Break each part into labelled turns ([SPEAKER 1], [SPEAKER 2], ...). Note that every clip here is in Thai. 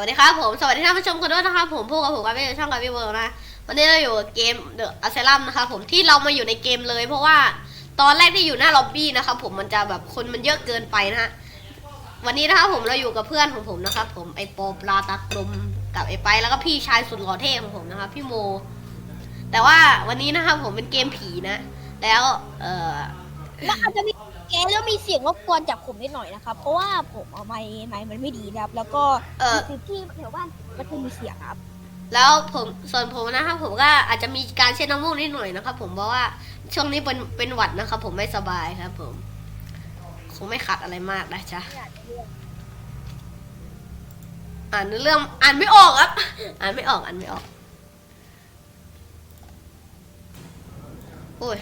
[SPEAKER 1] วัสดีครับผมสวัสดีท่านผู้ชมกันด้วยนะครับผมพวกกับผมกับพี่ช่องกับพี่เวิร์นะวันนี้เราอยู่กับเกม The Asylum นะครับผมที่เรามาอยู่ในเกมเลย เพราะว่าตอนแรกที่อยู่หน้าล็อบบี้นะครับผมมันจะแบบคนมันเยอะเกินไปนะฮะวันนี้นะครับผมเราอยู่กับเพื่อนของผมนะครับผมไอโปปลาตากลมกับไอไปแล้วก็พี่ชายสุดหล่อเท่ของผมนะครับพี่โม แต่ว่าวันนี้นะครับผมเป็นเกมผีนะ แล้วเออ
[SPEAKER 2] อาจจะมี แกมแล้วมีเสียงรบกวนจากผมนิดหน่อยนะครับ เพราะว่าผมเอาไม้ไม้มันไม่ดีนะครับ แล้วก็
[SPEAKER 1] เอ่อ
[SPEAKER 2] คือที่แถวบ้านมันคือมีเสียงครับ
[SPEAKER 1] แล้วผมส่วนผมนะครับผมก็อาจจะมีการเช็ดน้ำมูกนิดหน่อยนะครับ ผมเพราะว่าช่วงนี้เป็นเป็นหวัดนะครับ ผมไม่สบายครับ ผม คงไม่ขัดอะไรมากนะจ๊ะอ่านเรื่องอ่านไม่ออกครับ อ่านไม่ออกอ่านไม่ออก โอ้ย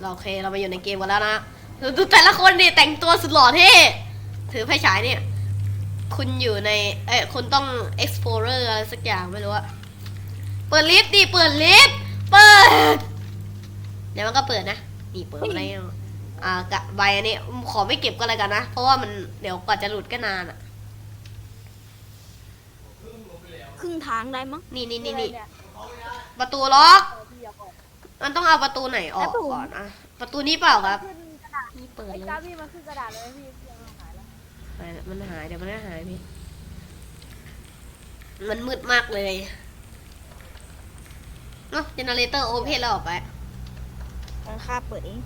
[SPEAKER 1] เราโอเคเรามาอยู่ในเกมกันแล้วนะ ดูดูแต่ละคนดิแต่งตัวสุดหล่อเท่ถือไฟฉายเนี่ย คุณอยู่ใน เอ้ยคุณต้อง explorer อะไรสักอย่างไม่รู้อะเปิดลิฟต์ดิเปิดลิฟต์เปิดเดี๋ยวมันก็เปิดนะนี่เปิดอะไรอะอ่ากะใบอันนี้ขอไม่เก็บก็แล้วกันนะ เพราะว่ามันเดี๋ยวกว่าจะหลุดก็นานอะ
[SPEAKER 2] ครึ่งทางได้มั้ง
[SPEAKER 1] นี่นี่นี่นี่ประตูล็อก มันต้องเอาประตูไหนออกก่อนอะประตูนี้เปล่าครับ
[SPEAKER 3] ขึ้นกระดาษ
[SPEAKER 1] นี่เปิด
[SPEAKER 3] ไอ้
[SPEAKER 1] เลย
[SPEAKER 3] กาพี่มันขึ้นกระดาษเลยพี่เสียงมันหายแล้ว
[SPEAKER 1] ไปแล้วมันหายเดี๋ยวมันก็หายพี่ มันมืดมากเลยเนาะเจเนเรเตอร์โอเพนแล้วออกไป
[SPEAKER 2] มันค่าเปิดเอง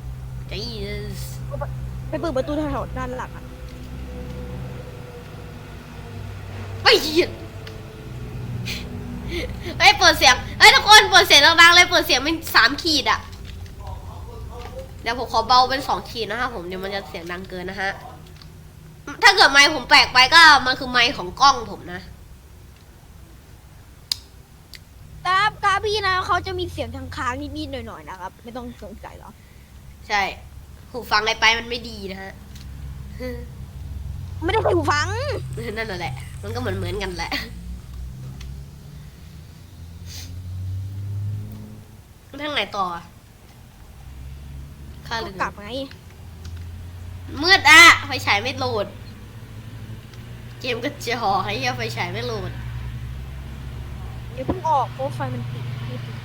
[SPEAKER 1] Jesus
[SPEAKER 2] ไปเปิดประตูแถวๆด้านหลังอะ
[SPEAKER 1] ไอ้ยเหี้ยเฮ้ยเปิดเสียงเฮ้ยทุกคนเปิดเสียงดังๆเลยเปิดเสียงเป็นสามขีดอะเดี๋ยวผมขอเบาเป็นสองขีดนะครับผมเดี๋ยวมันจะเสียงดังเกินนะฮะ ถ้าเกิดไมค์ผมแปลกไปก็มันคือไมค์ของกล้องผมนะ
[SPEAKER 2] แต่กาพี่นะเขาจะมีเสียงทางค้างนิดๆหน่อยๆนะครับ ไม่ต้องสงสัยหรอก
[SPEAKER 1] ใช่ หูฟังไอ้ไปมันไม่ดีนะฮะ
[SPEAKER 2] ไม่ได้ใส่หูฟัง
[SPEAKER 1] นั่นน่ะแหละ มันก็เหมือนเหมือนๆกันแหละ ทางไหนต่อ อะข้าลื
[SPEAKER 2] ก็
[SPEAKER 1] ม
[SPEAKER 2] กลับไง
[SPEAKER 1] มืดอะไฟฉายไม่โหลด เกมก็จะหอให้เหี้ยไฟฉายไม่โหลด
[SPEAKER 2] เดี๋ยวเพิ่งออกเพราะไฟมันติดไม่ติด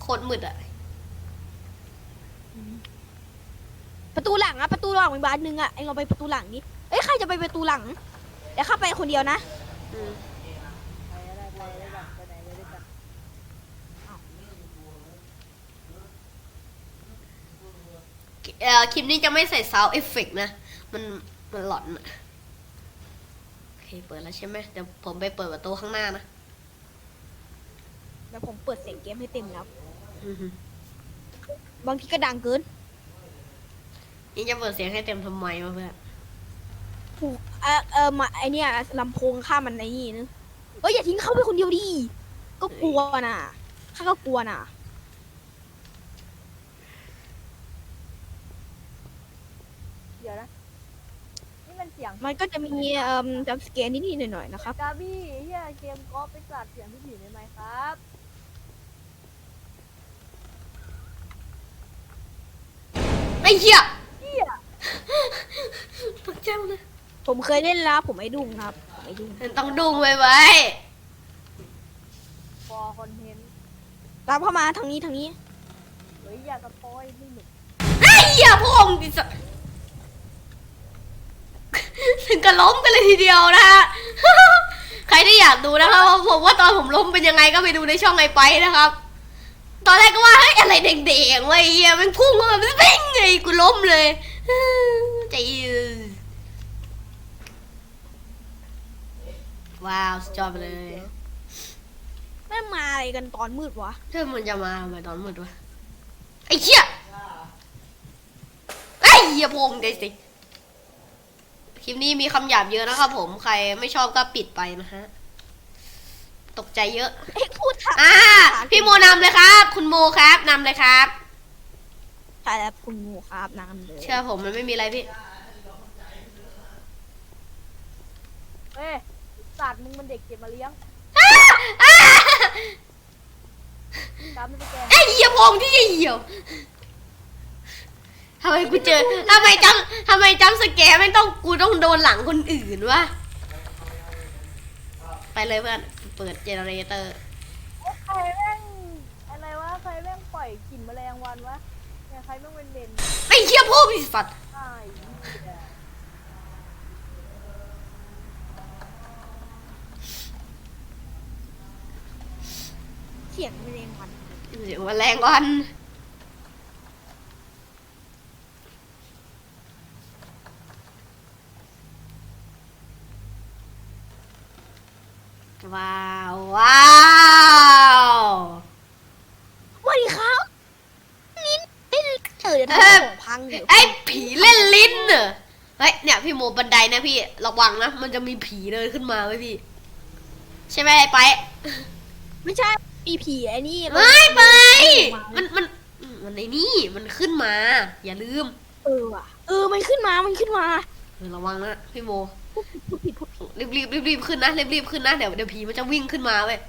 [SPEAKER 1] โคตรมืดอะ
[SPEAKER 2] ประตูหลังอะประตูหลังมีบานหนึงอะไอเราไปประตูหลังนี้เอ้ยใครจะไปประตูหลังเดี๋ยวเข้าไปคนเดียวนะ
[SPEAKER 1] อืม
[SPEAKER 3] ไปอะไรไปอะไรกันไปไหนไปด้วยกัน
[SPEAKER 1] เอ่อคลิปนี้จะไม่ใส่ซาวเอฟเฟกนะ มันมันหลอนอะโอเคเปิดแล้วใช่ไหมเดี๋ยวผมไปเปิดประตูข้างหน้านะ
[SPEAKER 2] แล้วผมเปิดเสียงเกมให้เต็มแล้ว
[SPEAKER 1] อือฮึ
[SPEAKER 2] บางทีก็ดังเกิน
[SPEAKER 1] นี่จะเปิดเสียงให้เต็มทำไมวะเพื่อน
[SPEAKER 2] ผูกเออเออมาไอเนี่ยลำโพงข้ามมันไอ้นี่นึงเอ้ยอย่าทิ้งเขาไปคนเดียวดิก็กลัวน่ะข้าก็กลัวน่ะ
[SPEAKER 3] เดี๋ยวนะนี่มัน เสียง
[SPEAKER 2] มันก็จะมีเอ่อจำสเกนนิดๆหน่อยๆนะครับ
[SPEAKER 3] กาบี้เฮียเกมกอล์ฟไปสัตว์เสียงที่ผีในไหมครับ
[SPEAKER 1] ไอ้เหี้ย
[SPEAKER 3] เฮีย
[SPEAKER 1] ตกใจหมดเลย
[SPEAKER 2] ผมเคยเล่นแล้วผมไอ้ดุ้งครับผมไอ้ดุ้ง
[SPEAKER 1] มันต้องดุงไว้ไว้
[SPEAKER 3] ฟอคอนเทนต์
[SPEAKER 2] ตามเข้ามาทางนี้ทางนี้
[SPEAKER 3] เฮ้ยอย่าสปอยไม่หนุก
[SPEAKER 1] ไอ้เหี้ยพวกองค์ดิส ถึงกับล้มกันเลยทีเดียวนะฮะ ใครที่อยากดูนะครับว่าผมว่าตอนผมล้มเป็นยังไงก็ไปดูในช่องไอไปนะครับ ตอนแรกก็ว่าเฮ้ยอะไรแดงๆวะไอ้เหี้ยมันพุ่งเข้ามาเป็นเป้งไงกูล้มเลยใจว้าวสุดยอดไปเลย
[SPEAKER 2] แม่งมาอะไรกันตอนมืดวะ
[SPEAKER 1] เธอมันจะมาทำไมตอนมืดวะไอ้เหี้ยไอ้เหี้ยพงเดสิ คลิปนี้มีคำหยาบเยอะนะครับผมใครไม่ชอบก็ปิดไปนะฮะ ตกใจเยอะ
[SPEAKER 2] เอ้ยพูดทาง
[SPEAKER 1] อ่า พี่โมนำเลยครับ คุณโมครับนำเลยครับ
[SPEAKER 2] ใช่แล้วคุณงูครับน้ำเลย
[SPEAKER 1] เชื่อผมมันไม่มีอะไรพี่
[SPEAKER 3] เฮ้ยสัตว์มึงมันเด็กเก็บมาเลี้ยงกาไม่ไปแกล้ง
[SPEAKER 1] ไอ้เหี้ยพงที่จะเหี่ยว ทำไมกูเจอทำไมจำทำไมจำสแกร์ไม่ต้องกูต้องโดนหลังคนอื่นวะ ไปเลยเพื่อน เปิดเจเนเรเตอร์
[SPEAKER 3] ใครแม่งอะไรวะใครแม่งปล่อยกลิ่นแมลงวันวะเนี่ยใครแม่งเป็นเด่น
[SPEAKER 1] ไอ้เชี่ยพ่อพี่สัตว์
[SPEAKER 3] อ้ายเหี้ย
[SPEAKER 2] เสียงไม่เรงวัน
[SPEAKER 1] เดี๋ยวมาแรงวัน ว้าวว้าว
[SPEAKER 2] สวัสดีครับลิ้นลิ้นเออเดี๋ยว
[SPEAKER 1] เออ
[SPEAKER 2] ทำของพังเดี๋ยว
[SPEAKER 1] ไอ้ผีเล่นลิ้นเนอะเฮ้ยเนี่ยพี่โมบันไดนะพี่ระวังนะมันจะมีผีเดินขึ้นมาไว้ยพี่ ใช่ไหมไอ้ไป
[SPEAKER 2] ไม่ใช่ปีผีไอ้นี่
[SPEAKER 1] ไม่ไป
[SPEAKER 2] มั
[SPEAKER 1] มันนมันมันในนี่มันขึ้นมา อย่าลืม
[SPEAKER 2] เออว่ะเออมันขึ้นมามันขึ้นมา
[SPEAKER 1] เออระวังนะพี่โม
[SPEAKER 2] พูดผิดพูดผิดพูดผิด
[SPEAKER 1] รีบรีบรีบรีบขึ้นนะรีบรีบขึ้นนะเดี๋ยวเดี๋ยวผีมันจะวิ่งขึ้นมาเว้ย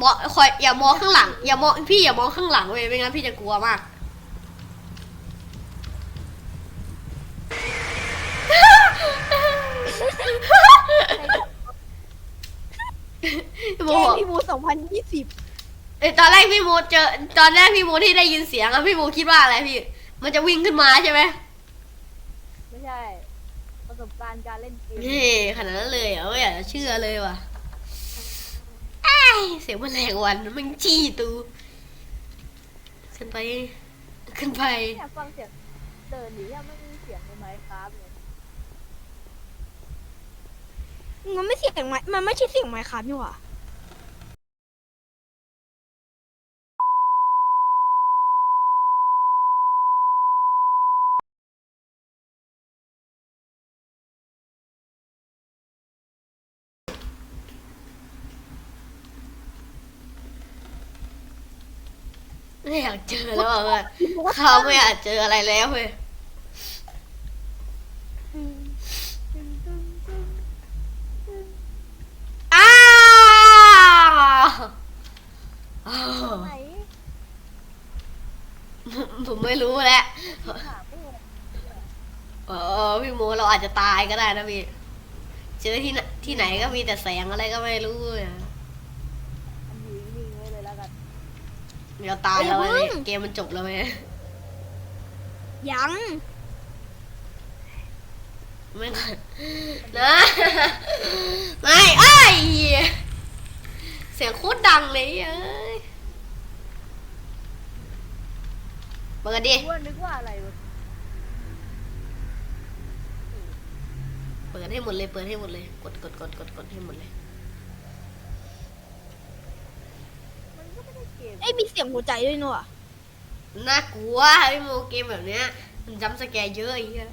[SPEAKER 1] มองคอยอย่ามองข้างหลัง อย่ามองพี่อย่ามองข้างหลังเว้ยไม่งั้นพี่จะกลัวมากพี่โม
[SPEAKER 2] แก
[SPEAKER 1] บอก
[SPEAKER 2] พี่บูสองพันยี่สิบ
[SPEAKER 1] เอ้ยตอนแรกพี่โมเจอ ตอนแรกพี่โมที่ได้ยินเสียงอะพี่โมคิดว่าอะไรพี่ มันจะวิ่งขึ้นมาใช่ไหม
[SPEAKER 3] ไม่ใช่ประสบการณ์การเล่นเกม
[SPEAKER 1] นี่ขนาดนั้นเลยเหรอไม่อยากจะเชื่อเลยว่ะไอ้ายเสียงแมลงวันมันจี้ตูขึ้นไป ขึ้นไป
[SPEAKER 3] เนี่ยฟังเสียงเดินหรือยังไม่มีเสียงในไมค์ครับเลย
[SPEAKER 2] มันไม่เสียงไม้มันไม่ใช่เสียงไม้ครับนี่หว่า
[SPEAKER 1] ไม่อยากเจอแล้วอะเพื่อนเขาไม่อยากเจออะไรแล้วเว้ยอ้าวอ้าว
[SPEAKER 3] ไหน
[SPEAKER 1] ผมไม่รู้แหละ
[SPEAKER 3] หาไม่เห็น
[SPEAKER 1] เออพี่โมเราอาจจะตายก็ได้นะพี่ เจอที่ไหนที่ไหนก็มีแต่แสงอะไรก็ไม่รู้เนี่ย
[SPEAKER 3] อันอยู่นิ่งๆไว้เลยแล้วกัน
[SPEAKER 1] เดี๋ยวตายแล้วเว้ยเกมมันจบแล้วเว้ย
[SPEAKER 2] ยัง
[SPEAKER 1] ไม่นะนะไม่เอ้ยเสียงโคตรดังเลยเอ้ยเปิดดิ
[SPEAKER 3] กูว่านึกว่าอะไรวะ
[SPEAKER 1] เปิดให้หมดเลยเปิดให้หมดเลย กดกดกดกดกดให้หมดเลย
[SPEAKER 3] มันก็ไม่ได้เกม
[SPEAKER 2] ไอ้ยมีเสียงหัวใจด้วยเนอะ
[SPEAKER 1] น่ากลัวพี่โมเกมแบบเนี้ย มันจำสแกร์เยอะไอ้เหี้ย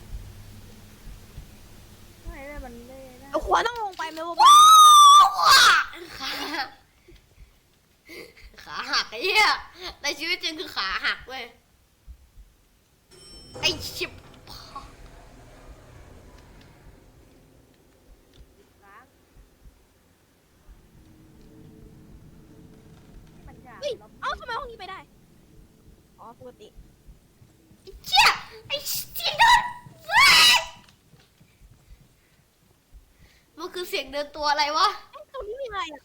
[SPEAKER 3] ไม่ได้มันได้นะ
[SPEAKER 2] เอาขวาต้องลงไปไหมวะบ้าน
[SPEAKER 1] ขาหักขาหักไอ้เหี้ยในชีวิตจริงคือขาหักเว้ยไอ้ชิบ
[SPEAKER 3] ค้างมันอยาก
[SPEAKER 2] เฮ้ย
[SPEAKER 3] ล็อก
[SPEAKER 2] เอ้าทำไมห้องนี้ไปได้ อ๋อปกติ
[SPEAKER 1] ไอ้เชี่ยไอ้เชี่ยโดนเว้ยมันคือเสียงเดินตัวอะไรวะ
[SPEAKER 2] เอ้ยตรงนี้มีอะไรอะ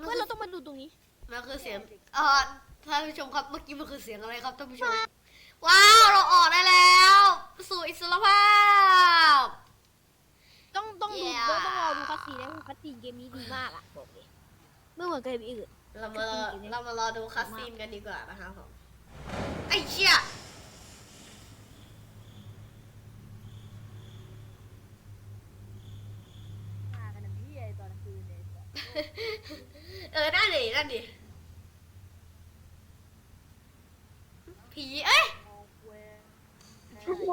[SPEAKER 1] มัน
[SPEAKER 2] เพื่อน
[SPEAKER 1] คือ
[SPEAKER 2] เราต้องมาดูตรงนี้
[SPEAKER 1] มันคือเสียงเอ่อท่านผู้ชมครับเมื่อกี้มันคือเสียงอะไรครับท่านผู้ชมว้าวเราออกได้แล้วสู่อิสรภาพ
[SPEAKER 2] ต้องต้องดู
[SPEAKER 1] Yeah
[SPEAKER 2] ต้องต้องรอดูคัสซีนนะคัสซีนเกมนี้ดีมากอะบอกเลย ไม่เหมือนเกมอื่น
[SPEAKER 1] เรามารอเรามารอดูคัสซีนกันดีกว่านะครับผมไอ้เชี่ย
[SPEAKER 3] หากันอย่างนี้ไอ้ตอนกลางคืนเนี่ย
[SPEAKER 1] เออนั่นดินั่นดิผีเอ้ย
[SPEAKER 3] มองเว้ย
[SPEAKER 2] พี่โ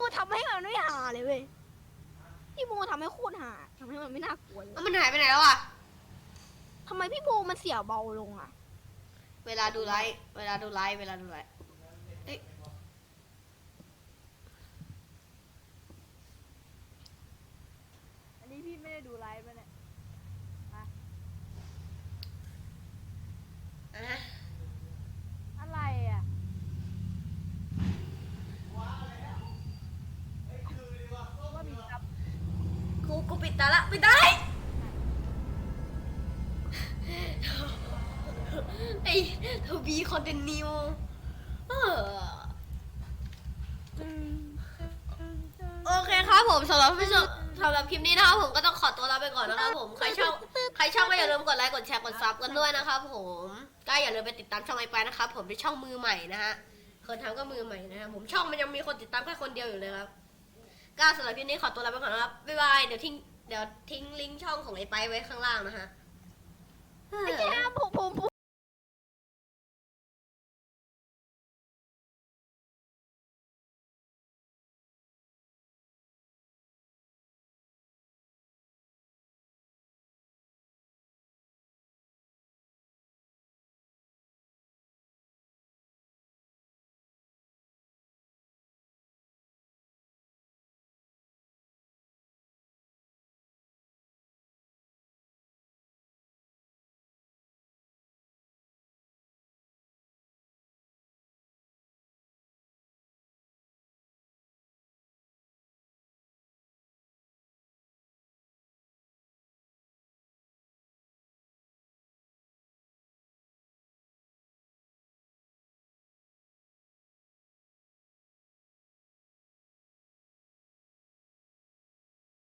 [SPEAKER 2] มทำให้มันไม่หาเลยเว้ย พี่โมทำให้โคตรหาทำให้มันไม่น่ากลัวเลย
[SPEAKER 1] แล้วมันหายไปไหนแล้วอะ
[SPEAKER 2] ทำไมพี่โมมันเสียเบาลงอะ
[SPEAKER 1] เวลาดูไลฟ์ เวลาดูไลฟ์ เวลาดูไลฟ์เอ้ย
[SPEAKER 3] อันนี้พี่ไม่ได้ดูไลฟ์ป่ะเนี่ย
[SPEAKER 1] อะ ตายละ ไม่ได้ ไอ้ทวีคอนเทนนิวเออโอเคครับผมสำหรับพี่ชมสำหรับคลิปนี้นะครับผมก็ต้องขอตัวลาไปก่อนนะครับผม ใครชอบใครชอบก็อย่าลืมกดไลค์ กดแชร์ กดซับกันด้วยนะครับผม ก็อย่าลืมไปติดตามช่องไอไปนะครับผมเป็นช่องมือใหม่นะฮะ คนทำก็มือใหม่นะครับผมช่องมันยังมีคนติดตามแค่คนเดียวอยู่เลยครับก็สำหรับคลิปนี้ขอตัวลาไปก่อนนะครับ บ๊ายบาย เดี๋ยวทิ้ง เดี๋ยวทิ้งลิงก์ช่องของไอ้ไปไว้ข้างล่างนะฮะ
[SPEAKER 2] ไอ้แกผมผมผม